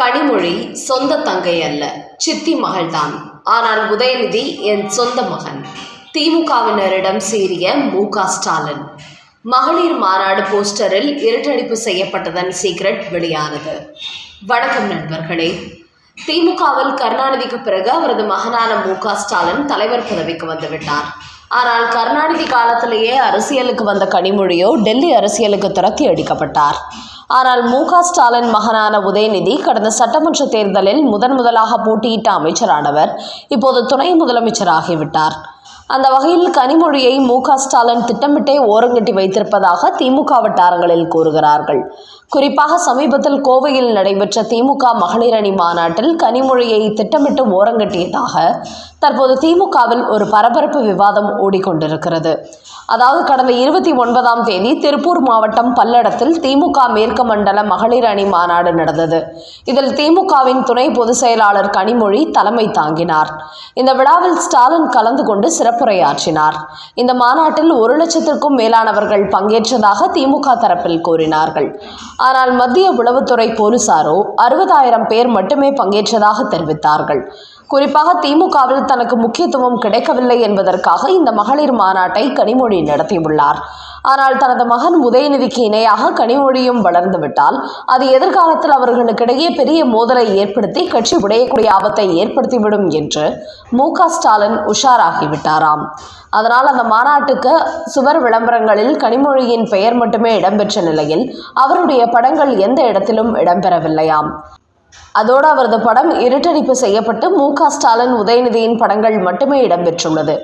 கனிமொழி சொந்த தங்கை அல்ல சித்தி மகள்தான். ஆனால் உதயநிதி என் சொந்த மகன். திமுகவினரிடம் சீறிய மு. க. ஸ்டாலின். மகளிர் மாநாடு போஸ்டரில் இருட்டடிப்பு செய்யப்பட்டதன் சீக்ரெட் வெளியானது. வணக்கம் நண்பர்களே. திமுகவில் கருணாநிதிக்கு பிறகு அவரது மகனான மு. க. ஸ்டாலின் தலைவர் பதவிக்கு வந்துவிட்டார். ஆனால் கருணாநிதி காலத்திலேயே அரசியலுக்கு வந்த கனிமொழியோ டெல்லி அரசியலுக்கு துரத்தி அடிக்கப்பட்டார். ஆனால் மு ஸ்டாலின் மகனான உதயநிதி கடந்த சட்டமன்ற தேர்தலில் முதன் முதலாக போட்டியிட்ட அமைச்சரானவர் இப்போது துணை முதலமைச்சராகிவிட்டார். அந்த வகையில் கனிமொழியை மு ஸ்டாலின் திட்டமிட்டே ஓரங்கட்டி வைத்திருப்பதாக திமுக வட்டாரங்களில் கூறுகிறார்கள். குறிப்பாக சமீபத்தில் கோவையில் நடைபெற்ற திமுக மகளிர் அணி மாநாட்டில் கனிமொழியை திட்டமிட்டு ஓரங்கட்டியதாக தற்போது திமுகவில் ஒரு பரபரப்பு விவாதம் ஓடிக்கொண்டிருக்கிறது. அதாவது கடந்த இருபத்தி ஒன்பதாம் தேதி திருப்பூர் மாவட்டம் பல்லடத்தில் திமுக மேற்கு மண்டல மகளிர் அணி மாநாடு நடந்தது. இதில் திமுகவின் துணை பொதுச் செயலாளர் கனிமொழி தலைமை தாங்கினார். இந்த விழாவில் ஸ்டாலின் கலந்து கொண்டு சிறப்புரையாற்றினார். இந்த மாநாட்டில் ஒரு லட்சத்திற்கும் மேலானவர்கள் பங்கேற்றதாக திமுக தரப்பில் கூறினார்கள். ஆனால் மத்திய உளவுத்துறை போலீசாரோ அறுபதாயிரம் பேர் மட்டுமே பங்கேற்றதாக தெரிவித்தார்கள். குறிப்பாக திமுகவில் தனக்கு முக்கியத்துவம் கிடைக்கவில்லை என்பதற்காக இந்த மகளிர் மாநாட்டை கனிமொழி நடத்தியுள்ளார். ஆனால் தனது மகன் உதயநிதிக்கு இணையாக கனிமொழியும் வளர்ந்துவிட்டால் அது எதிர்காலத்தில் அவர்களுக்கிடையே பெரிய மோதலை ஏற்படுத்தி கட்சி உடையக்கூடிய ஆபத்தை ஏற்படுத்திவிடும் என்று மு க ஸ்டாலின் உஷாராகிவிட்டாராம். அதனால் அந்த மாநாட்டுக்கு சுவர் விளம்பரங்களில் கனிமொழியின் பெயர் மட்டுமே இடம்பெற்ற நிலையில் அவருடைய படங்கள் எந்த இடத்திலும் இடம்பெறவில்லையாம். அதோடு அவரது படம் இருட்டடிப்பு செய்யப்பட்டு மு க ஸ்டாலின் உதயநிதியின் படங்கள் மட்டுமே இடம்பெற்றுள்ளது.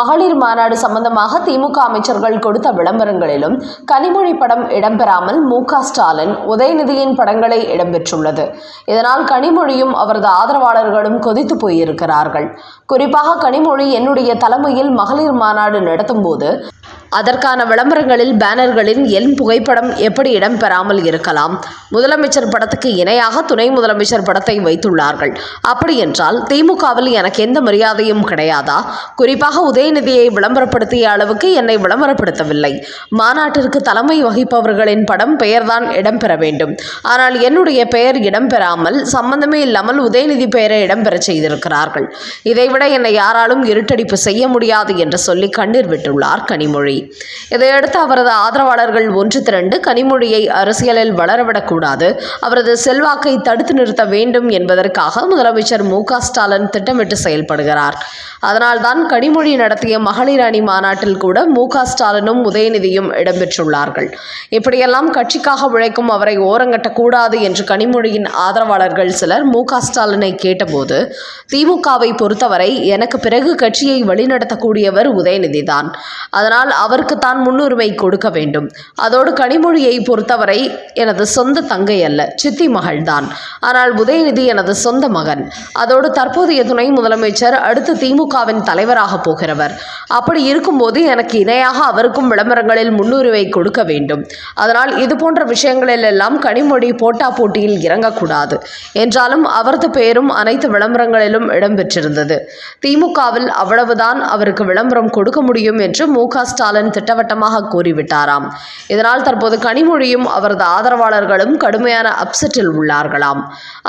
மகளிர் மாநாடு சம்பந்தமாக திமுக அமைச்சர்கள் கொடுத்த விளம்பரங்களிலும் கனிமொழி படம் இடம்பெறாமல் மு க ஸ்டாலின் உதயநிதியின் படங்களே இடம்பெற்றுள்ளது. இதனால் கனிமொழியும் அவரது ஆதரவாளர்களும் கொதித்து போயிருக்கிறார்கள். குறிப்பாக கனிமொழி என்னுடைய தலைமையில் மகளிர் மாநாடு நடத்தும் போது அதற்கான விளம்பரங்களில் பேனர்களின் என் புகைப்படம் எப்படி இடம்பெறாமல் இருக்கலாம்? முதலமைச்சர் படத்துக்கு இணையாக துணை முதலமைச்சர் படத்தை வைத்துள்ளார்கள். அப்படி என்றால் திமுகவில் எனக்கு எந்த மரியாதையும் கிடையாதா? குறிப்பாக உதயநிதியை விளம்பரப்படுத்திய அளவுக்கு என்னை விளம்பரப்படுத்தவில்லை. மாநாட்டிற்கு தலைமை வகிப்பவர்களின் படம் பெயர்தான் இடம்பெற வேண்டும். ஆனால் என்னுடைய பெயர் இடம்பெறாமல் சம்பந்தமே இல்லாமல் உதயநிதி பெயரை இடம்பெறச் செய்திருக்கிறார்கள். இதைவிட என்னை யாராலும் இருட்டடிப்பு செய்ய முடியாது என்று சொல்லி கண்ணீர் விட்டுள்ளார் கனிமொழி. இதையடுத்து அவரது ஆதரவாளர்கள் ஒன்று திரண்டு கனிமொழியை அரசியலில் வளரவிடக்கூடாது. அவரது செல்வாக்கை தடுத்து நிறுத்த வேண்டும் என்பதற்காக முதலமைச்சர் மு ஸ்டாலின் திட்டமிட்டு செயல்படுகிறார். அதனால்தான் கனிமொழி நடத்திய மகளிர் அணி மாநாட்டில் கூட மு ஸ்டாலினும் உதயநிதியும் இடம்பெற்றுள்ளார்கள். இப்படியெல்லாம் கட்சிக்காக உழைக்கும் அவரை ஓரங்கட்டக்கூடாது என்று கனிமொழியின் ஆதரவாளர்கள் சிலர் மு ஸ்டாலினை கேட்டபோது திமுகவை பொறுத்தவரை எனக்கு பிறகு கட்சியை வழிநடத்தக்கூடியவர் உதயநிதிதான். அதனால் அவருக்கு தான் முன்னுரிமை கொடுக்க வேண்டும். அதோடு கனிமொழியை பொறுத்தவரை எனது சொந்த தங்கை அல்ல சித்தி மகள்தான். ஆனால் உதயநிதி எனது சொந்த மகன். அதோடு தற்போதைய துணை முதலமைச்சர் அடுத்து திமுகவின் தலைவராக போகிறவர். அப்படி இருக்கும்போது எனக்கு இணையாக அவருக்கும் விளம்பரங்களில் முன்னுரிமை கொடுக்க வேண்டும். அதனால் இது போன்ற விஷயங்களில் எல்லாம் கனிமொழி போட்டா போட்டியில் இறங்கக்கூடாது. என்றாலும் அவரது பெயரும் அனைத்து விளம்பரங்களிலும் இடம்பெற்றிருந்தது. திமுகவில் அவ்வளவுதான் அவருக்கு விளம்பரம் கொடுக்க முடியும் என்று மு ஸ்டாலின் ஸ்டாலின் திட்டவட்டமாக கூறிவிட்டாராம். இதனால் தற்போது கனிமொழியும் அவரது ஆதரவாளர்களும் கடுமையான அப்செட்டில் உள்ளார்களாம்.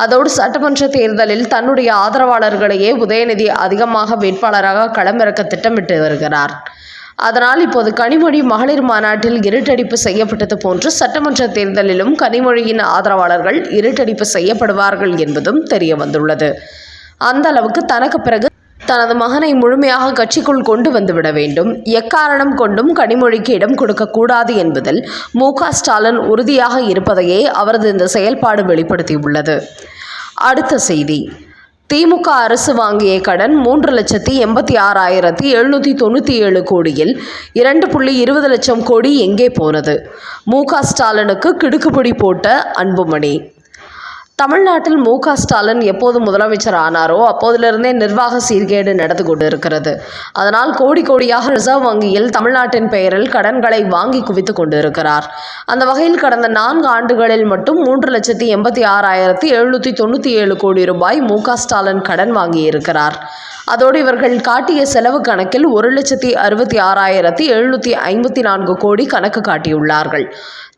அதோடு சட்டமன்ற தேர்தலில் தன்னுடைய ஆதரவாளர்களையே உதயநிதி அதிகமாக வேட்பாளராக களமிறக்க திட்டமிட்டு வருகிறார். அதனால் இப்போது கனிமொழி மகளிர் மாநாட்டில் இருட்டடிப்பு செய்யப்பட்டது போன்று சட்டமன்ற தேர்தலிலும் கனிமொழியின் ஆதரவாளர்கள் இருட்டடிப்பு செய்யப்படுவார்கள் என்பதும் தெரிய வந்துள்ளது அந்த அளவுக்கு தனக்கு பிறகு தனது மகனை முழுமையாக கட்சிக்குள் கொண்டு வந்துவிட வேண்டும். எக்காரணம் கொண்டும் கனிமொழிக்கு இடம் கொடுக்கக்கூடாது என்பதில் மு ஸ்டாலின் உறுதியாக இருப்பதையே அவரது இந்த செயல்பாடு வெளிப்படுத்தியுள்ளது. அடுத்த செய்தி. திமுக அரசு வாங்கிய கடன் மூன்று லட்சத்தி எண்பத்தி ஆறாயிரத்தி எழுநூற்றி தொண்ணூற்றி ஏழு கோடியில் இரண்டு புள்ளி இருபது லட்சம் கோடி எங்கே போனது? மு க ஸ்டாலினுக்கு கிடுக்குப்பிடி போட்ட அன்புமணி. தமிழ்நாட்டில் மு க ஸ்டாலின் எப்போது முதலமைச்சர் ஆனாரோ அப்போதிலிருந்தே நிர்வாக சீர்கேடு நடந்து கொண்டிருக்கிறது. அதனால் கோடி கோடியாக ரிசர்வ் வங்கியில் தமிழ்நாட்டின் பெயரில் கடன்களை வாங்கி குவித்து கொண்டிருக்கிறார். அந்த வகையில் கடந்த நான்கு ஆண்டுகளில் மட்டும் மூன்று லட்சத்தி எண்பத்தி ஆறாயிரத்தி எழுநூற்றி தொண்ணூற்றி ஏழு கோடி ரூபாய் மு க ஸ்டாலின் கடன் வாங்கியிருக்கிறார். அதோடு இவர்கள் காட்டிய செலவு கணக்கில் ஒரு லட்சத்தி அறுபத்தி ஆறாயிரத்தி எழுநூற்றி ஐம்பத்தி நான்கு கோடி கணக்கு காட்டியுள்ளார்கள்.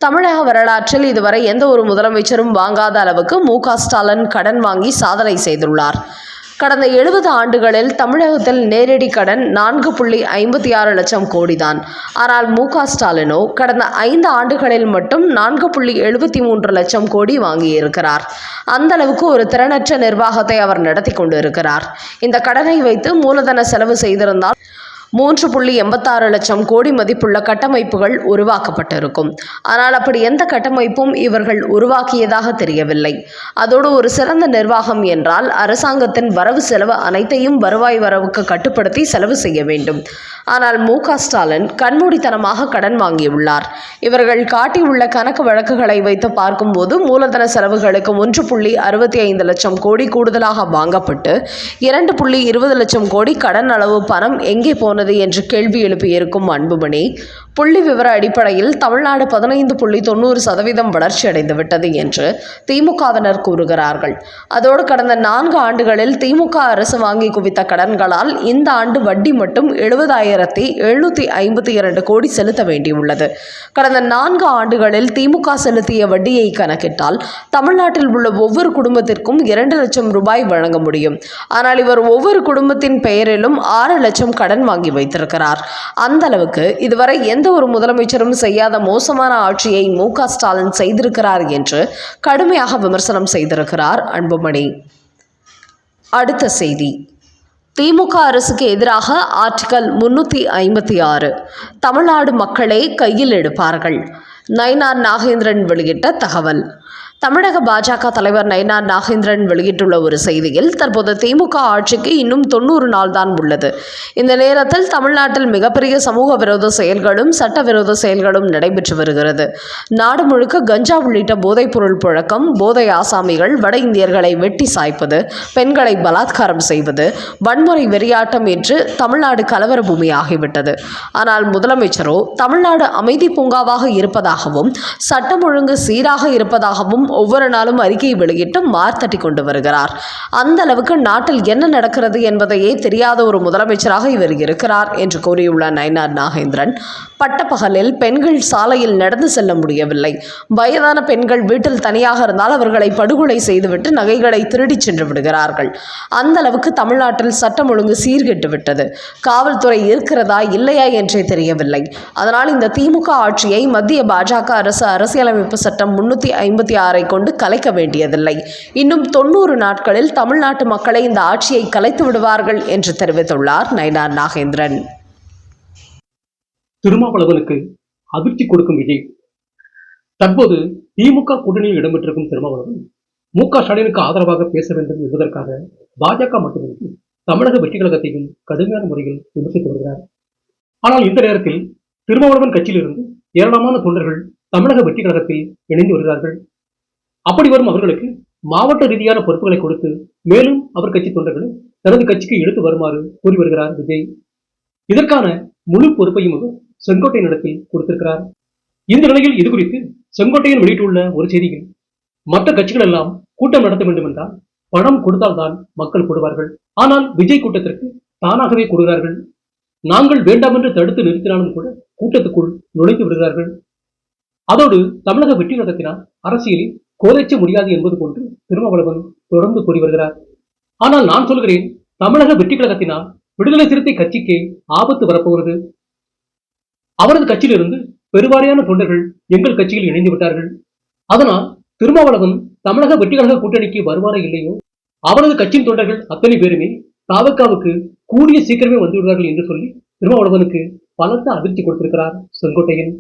தமிழக வரலாற்றில் இதுவரை எந்த ஒரு முதலமைச்சரும் வாங்காத அளவுக்கு மு ஸ்டாலின் கடன் வாங்கி சாதனை செய்துள்ளார். கடந்த எழுபது ஆண்டுகளில் தமிழகத்தில் நேரடி கடன் நான்கு புள்ளி ஐம்பத்தி ஆறு லட்சம் கோடிதான். ஆனால் மு க ஸ்டாலினோ கடந்த ஐந்து ஆண்டுகளில் மட்டும் நான்கு புள்ளி எழுபத்தி மூன்று லட்சம் கோடி வாங்கியிருக்கிறார். அந்த அளவுக்கு ஒரு திறனற்ற நிர்வாகத்தை அவர் நடத்தி கொண்டு இருக்கிறார் இந்த கடனை வைத்து மூலதன செலவு செய்திருந்தால் மூன்று புள்ளி எண்பத்தாறு லட்சம் கோடி மதிப்புள்ள கட்டமைப்புகள் உருவாக்கப்பட்டிருக்கும். ஆனால் அப்படி எந்த கட்டமைப்பும் இவர்கள் உருவாக்கியதாக தெரியவில்லை. அதோடு ஒரு சிறந்த நிர்வாகம் என்றால் அரசாங்கத்தின் வரவு செலவு அனைத்தையும் வருவாய் வரவுக்கு கட்டுப்படுத்தி செலவு செய்ய வேண்டும். ஆனால் மு ஸ்டாலின் கண்மூடித்தனமாக கடன் வாங்கியுள்ளார். இவர்கள் காட்டியுள்ள கணக்கு வழக்குகளை வைத்து பார்க்கும்போது மூலதன செலவுகளுக்கு ஒன்று புள்ளி அறுபத்தி ஐந்து லட்சம் கோடி கூடுதலாக வாங்கப்பட்டு இரண்டு புள்ளி இருபது லட்சம் கோடி கடன் அளவு பணம் எங்கே போனது என்று கேள்வி எழுப்பியிருக்கும் அன்புமணி புள்ளி விவர அடிப்படையில் தமிழ்நாடு பதினைந்து புள்ளி தொண்ணூறு சதவீதம் வளர்ச்சி அடைந்து விட்டது என்று திமுகவினர் கூறுகிறார்கள். அதோடு கடந்த நான்கு ஆண்டுகளில் திமுக அரசு வாங்கி குவித்த கடன்களால் இந்த ஆண்டு வட்டி மட்டும் எழுபதாயிரம் ஆயிரத்தி எழுநூற்றி ஐம்பத்தி இரண்டு கோடி செலுத்த வேண்டியுள்ளது. கடந்த நான்கு ஆண்டுகளில் திமுக செலுத்திய வட்டியை கணக்கிட்டால் தமிழ்நாட்டில் உள்ள ஒவ்வொரு குடும்பத்திற்கும் இரண்டு லட்சம் ரூபாய் வழங்க முடியும். ஆனால் இவர் ஒவ்வொரு குடும்பத்தின் பெயரிலும் ஆறு லட்சம் கடன் வாங்கி வைத்திருக்கிறார். அந்த அளவுக்கு இதுவரை எந்த ஒரு முதலமைச்சரும் செய்யாத மோசமான ஆட்சியை மு ஸ்டாலின் செய்திருக்கிறார் என்று கடுமையாக விமர்சனம் செய்திருக்கிறார் அன்புமணி. அடுத்த செய்தி. திமுக அரசுக்கு எதிராக ஆர்டிகல் முன்னூற்றி ஐம்பத்தி ஆறு. தமிழ்நாடு மக்களே கையில் எடுப்பார்கள். நயினார் நாகேந்திரன் வெளியிட்ட தகவல். தமிழக பாஜக தலைவர் நயனார் நாகேந்திரன் வெளியிட்டுள்ள ஒரு செய்தியில் தற்போது திமுக ஆட்சிக்கு இன்னும் தொண்ணூறு நாள் தான் உள்ளது. இந்த நேரத்தில் தமிழ்நாட்டில் மிகப்பெரிய சமூக விரோத செயல்களும் சட்டவிரோத செயல்களும் நடைபெற்று வருகிறது. நாடு முழுக்க கஞ்சா உள்ளிட்ட போதைப்பொருள் புழக்கம் போதை ஆசாமிகள் வட இந்தியர்களை வெட்டி சாய்ப்பது பெண்களை பலாத்காரம் செய்வது வன்முறை வெறியாட்டம் என்று தமிழ்நாடு கலவர பூமி ஆகிவிட்டது. ஆனால் முதலமைச்சரோ தமிழ்நாடு அமைதி பூங்காவாக இருப்பதாகவும் சட்டம் ஒழுங்கு சீராக இருப்பதாகவும் ஒவ்வொரு நாளும் அறிக்கை வெளியிட்டு மார்த்தட்டி கொண்டு வருகிறார். அந்த அளவுக்கு நாட்டில் என்ன நடக்கிறது என்பதையே தெரியாத ஒரு முதலமைச்சராக இவர் இருக்கிறார் என்று கூறியுள்ள நயனார் நாகேந்திரன். பட்டப்பகலில் பெண்கள் சாலையில் நடந்து செல்ல முடியவில்லை. வயதான பெண்கள் வீட்டில் தனியாக இருந்தால் அவர்களை படுகொலை செய்துவிட்டு நகைகளை திருடிச் சென்று விடுகிறார்கள். அந்த அளவுக்கு தமிழ்நாட்டில் சட்டம் ஒழுங்கு சீர்கெட்டு விட்டது. காவல்துறை இருக்கிறதா இல்லையா என்றே தெரியவில்லை. அதனால் இந்த திமுக ஆட்சியை மத்திய பாஜக அரசு அரசியலமைப்பு சட்டம் முன்னூற்றி ஐம்பத்தி ஆறை கொண்டு கலைக்க வேண்டியதில்லை. இன்னும் தொண்ணூறு நாட்களில் தமிழ்நாட்டு மக்களை இந்த ஆட்சியை கலைத்து விடுவார்கள் என்று தெரிவித்துள்ளார் நயினார் நாகேந்திரன். திருமாவளவனுக்கு அதிர்ச்சி கொடுக்கும் விஜய். தற்போது திமுக கூட்டணியில் இடம்பெற்றிருக்கும் திருமாவளவன் மு க ஸ்டாலினுக்கு ஆதரவாக பேச வேண்டும் என்பதற்காக பாஜக மட்டுமின்றி தமிழக வெற்றி கழகத்தையும் கடுமையான முறையில் விமர்சித்து வருகிறார். ஆனால் இந்த நேரத்தில் திருமாவளவன் கட்சியிலிருந்து ஏராளமான தொண்டர்கள் தமிழக வெற்றி கழகத்தில் இணைந்து வருகிறார்கள். அப்படி வரும் அவர்களுக்கு மாவட்ட ரீதியான பொறுப்புகளை கொடுத்து மேலும் அவர் கட்சி தொண்டர்களை தனது கட்சிக்கு எடுத்து வருமாறு கூறி வருகிறார் விஜய். இதற்கான முழு பொறுப்பையும் அவர் செங்கோட்டையன் இடத்தில் கொடுத்திருக்கிறார். இந்த நிலையில் இது குறித்து செங்கோட்டையன் வெளியிட்டுள்ள ஒரு செய்தியில் மற்ற கட்சிகள் எல்லாம் கூட்டம் நடத்த வேண்டும் என்றால் பணம் கொடுத்தால்தான் மக்கள் கொடுவார்கள் ஆனால் விஜய் கூட்டத்திற்கு தானாகவே கொடுக்கிறார்கள். நாங்கள் வேண்டாம் என்று தடுத்து நிறுத்தினாலும் கூட கூட்டத்துக்குள் நுழைந்து விடுகிறார்கள். அதோடு தமிழக வெற்றி கழகத்தினால் அரசியலில் கோதைச்ச முடியாது என்பது போன்று திருமாவளவன் தொடர்ந்து கூறி வருகிறார். ஆனால் நான் சொல்கிறேன் தமிழக வெற்றி கழகத்தினால் விடுதலை சிறுத்தை கட்சிக்கே ஆபத்து வரப்போகிறது. அவரது கட்சியிலிருந்து பெருவாரியான தொண்டர்கள் எங்கள் கட்சியில் இணைந்து விட்டார்கள். அதனால் திருமாவளவன் தமிழக வெற்றிக்கழக கூட்டணிக்கு வருவாரா இல்லையோ? அவரது கட்சியின் தொண்டர்கள் அத்தனை பேருமே தாவக்காவுக்கு கூடிய சீக்கிரமே வந்துவிடுவார்கள் என்று சொல்லி திருமாவளவனுக்கு பலத்த அதிர்ச்சி கொடுத்திருக்கிறார் செங்கோட்டையன்.